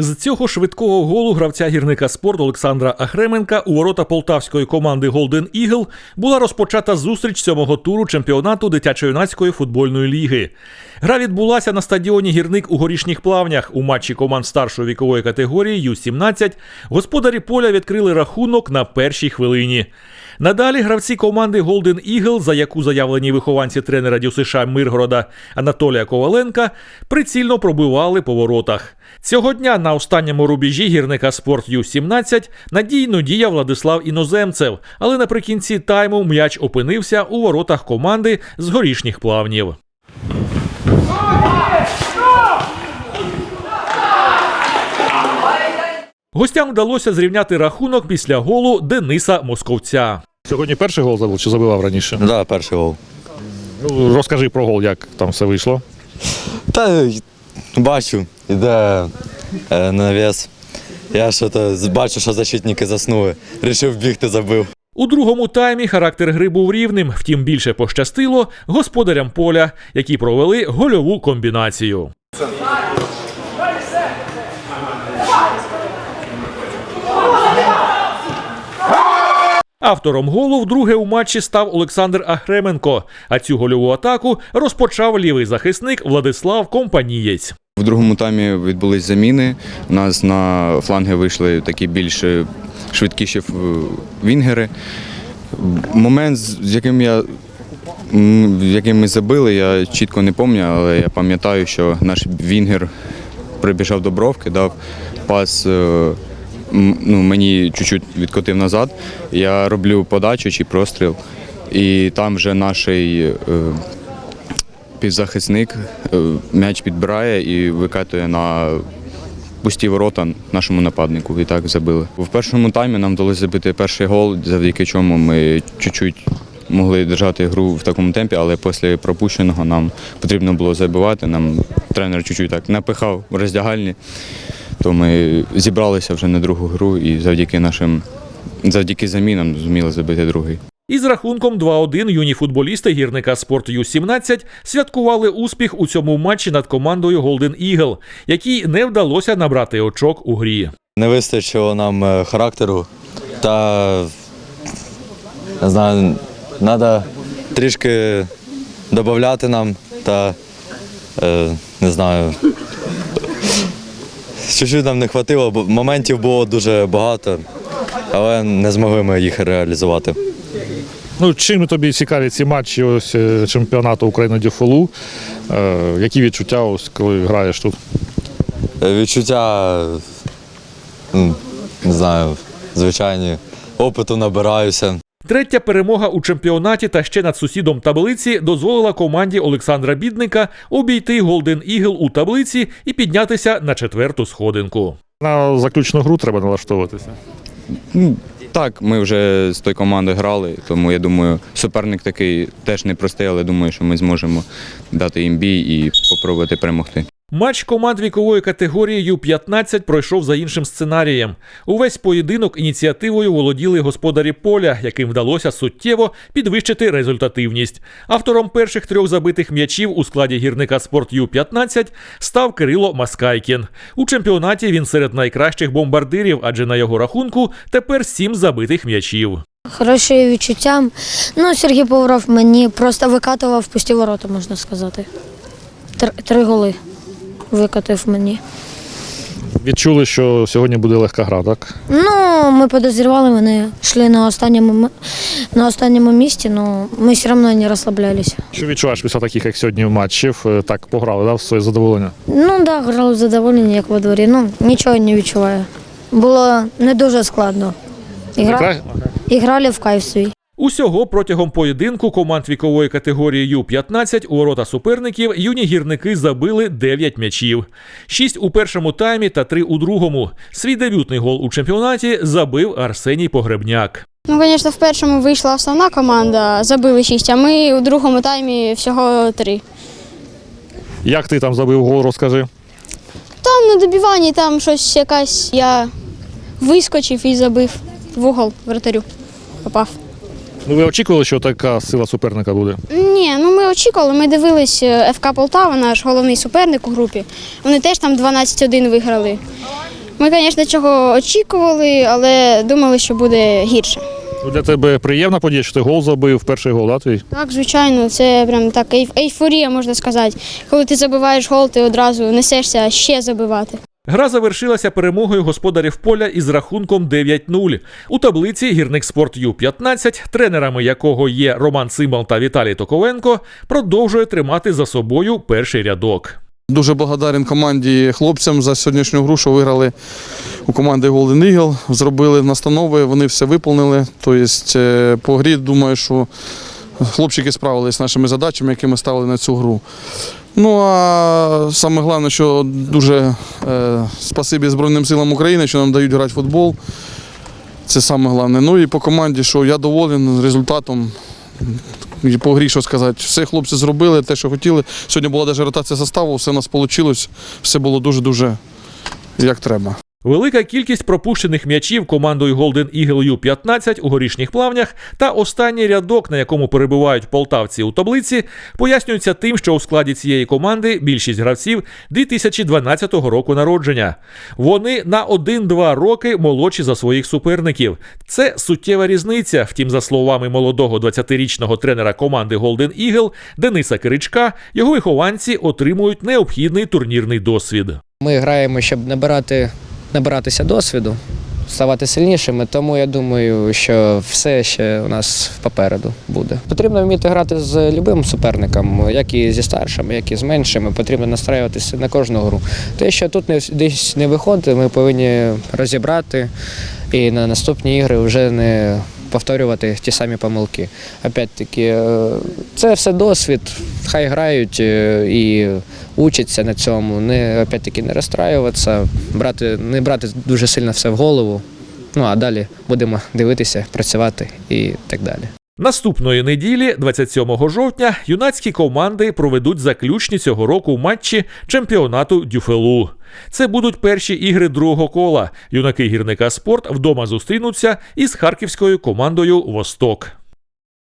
З цього швидкого голу гравця гірника спорт Олександра Ахременка у ворота полтавської команди Голден Ігл була розпочата зустріч сьомого туру чемпіонату дитячо-юнацької футбольної ліги. Гра відбулася на стадіоні гірник у горішніх плавнях. У матчі команд старшої вікової категорії Ю-17 господарі поля відкрили рахунок на першій хвилині. Надалі гравці команди Golden Eagle, за яку заявлені вихованці тренера Дю США Миргорода Анатолія Коваленка, прицільно пробивали по воротах. Цього дня на останньому рубежі гірника спорт Ю-17 надійно діяв Владислав Іноземцев, але наприкінці тайму м'яч опинився у воротах команди з горішніх плавнів. Гостям вдалося зрівняти рахунок після голу Дениса Московця. Сьогодні перший гол забив чи забивав раніше? Да, перший гол. Ну, розкажи про гол, як там все вийшло. Та бачу, іде е, навіс. Я що то бачу, що защитники заснули. Рішив бігти, забив. У другому таймі характер гри був рівним, втім більше пощастило господарям поля, які провели гольову комбінацію. Автором голу вдруге у матчі став Олександр Ахременко. А цю гольову атаку розпочав лівий захисник Владислав Компанієць. В другому таймі відбулись заміни. У нас на фланги вийшли такі більш е, швидкіші вінгери. Момент, з яким я яким ми забили, я чітко не пам'ятаю, але я пам'ятаю, що наш вінгер прибіжав до бровки, дав пас. Ну, мені чуть-чуть відкотив назад. Я роблю подачу чи простріл, і там вже наш е, півзахисник е, м'яч підбирає і викатує на пусті ворота нашому нападнику. І так забили. В першому таймі нам вдалося забити перший гол, завдяки чому ми чуть-чуть могли держати гру в такому темпі, але після пропущеного нам потрібно було забивати. Нам тренер чуть-чуть так напихав в роздягальні. То ми зібралися вже на другу гру і завдяки нашим завдяки замінам зуміли забити другий. Із рахунком 2-1 юні футболісти гірника спорт Ю-17 святкували успіх у цьому матчі над командою Golden Eagle, якій не вдалося набрати очок у грі. Не вистачило нам е, характеру та не знаю, треба трішки додати нам та е, не знаю. Чуть-чуть нам не вистачило, бо моментів було дуже багато, але не змогли ми їх реалізувати. Ну, чим тобі цікаві ці матчі ось, е, чемпіонату України Дюфолу? Е, які відчуття, ось, коли граєш тут? Е, Відчуття, не знаю, звичайні, опиту набираюся. Третя перемога у чемпіонаті та ще над сусідом таблиці дозволила команді Олександра Бідника обійти Golden Eagle у таблиці і піднятися на четверту сходинку. На заключну гру треба налаштовуватися. Ну, Так, ми вже з тою командою грали, тому я думаю, суперник такий теж непростий, але думаю, що ми зможемо дати їм бій і спробувати перемогти. Матч команд вікової категорії Ю-15 пройшов за іншим сценарієм. Увесь поєдинок ініціативою володіли господарі поля, яким вдалося суттєво підвищити результативність. Автором перших трьох забитих м'ячів у складі гірника спорт Ю-15 став Кирило Маскайкін. У чемпіонаті він серед найкращих бомбардирів, адже на його рахунку тепер сім забитих м'ячів. Хороші відчуття. Ну, Сергій Поваров мені просто викатував пусті ворота, можна сказати. Три, три голи викатив мені. Відчули, що сьогодні буде легка гра, так? Ну, ми підозрювали, вони йшли на останньому, на останньому місці, але ми все одно не розслаблялися. Що відчуваєш після таких, як сьогодні, матчів? Е, Так пограли, да, в своє задоволення? Ну так, да, грали задоволені, як во дворі. Ну, нічого не відчуваю. Було не дуже складно. Ігра... Кра- І грали в кайф свій. Усього протягом поєдинку команд вікової категорії Ю-15 у ворота суперників юні гірники забили 9 м'ячів. 6 у першому таймі та 3 у другому. Свій дебютний гол у чемпіонаті забив Арсеній Погребняк. Ну, звісно, в першому вийшла основна команда, забили шість, а ми у другому таймі всього три. Як ти там забив гол, розкажи. Там на добіванні там щось якась я вискочив і забив в угол вратарю. Попав. Ну ви очікували, що така сила суперника буде? Ні, ну ми очікували, ми дивились е, ФК Полтава, наш головний суперник у групі. Вони теж там 12-1 виграли. Ми, звісно, чого очікували, але думали, що буде гірше. Ну, Для тебе приємна подія, що ти гол забив, перший гол, да, твій? Так, звичайно, це прям так ейф- ейфорія, можна сказати. Коли ти забиваєш гол, ти одразу несешся ще забивати. Гра завершилася перемогою господарів поля із рахунком 9-0. У таблиці гірник спорт Ю-15, тренерами якого є Роман Цимбал та Віталій Токовенко, продовжує тримати за собою перший рядок. Дуже благодарен команді хлопцям за сьогоднішню гру, що виграли у команди Golden Eagle. Зробили настанови, вони все виповнили. Тобто е, по грі думаю, що хлопчики справилися з нашими задачами, які ми ставили на цю гру. Ну а саме головне, що дуже е, спасибі Збройним силам України, що нам дають грати в футбол. Це саме головне. Ну і по команді, що я доволен результатом. По грі, що сказати, все хлопці зробили, те, що хотіли. Сьогодні була навіть ротація составу, все у нас вийшло, все було дуже-дуже як треба. Велика кількість пропущених м'ячів командою Golden Eagle Ю-15 у горішніх плавнях та останній рядок, на якому перебувають полтавці у таблиці, пояснюється тим, що у складі цієї команди більшість гравців 2012 року народження. Вони на 1-2 роки молодші за своїх суперників. Це суттєва різниця. Втім, за словами молодого 20-річного тренера команди Golden Eagle Дениса Киричка, його вихованці отримують необхідний турнірний досвід. Ми граємо, щоб набирати, набиратися досвіду, ставати сильнішими, тому я думаю, що все ще у нас попереду буде. Потрібно вміти грати з любим суперником, як і зі старшими, як і з меншими. Потрібно настраюватися на кожну гру. Те, що тут не, десь не виходить, ми повинні розібрати і на наступні ігри вже не повторювати ті самі помилки. Опять-таки, е, це все досвід. Хай грають е, і учаться на цьому. Не опять-таки не розстраюватися, брати, не брати дуже сильно все в голову. Ну а далі будемо дивитися, працювати і так далі. Наступної неділі, 27 жовтня, юнацькі команди проведуть заключні цього року матчі чемпіонату Дюфелу. Це будуть перші ігри другого кола. Юнаки гірника спорт вдома зустрінуться із харківською командою Восток.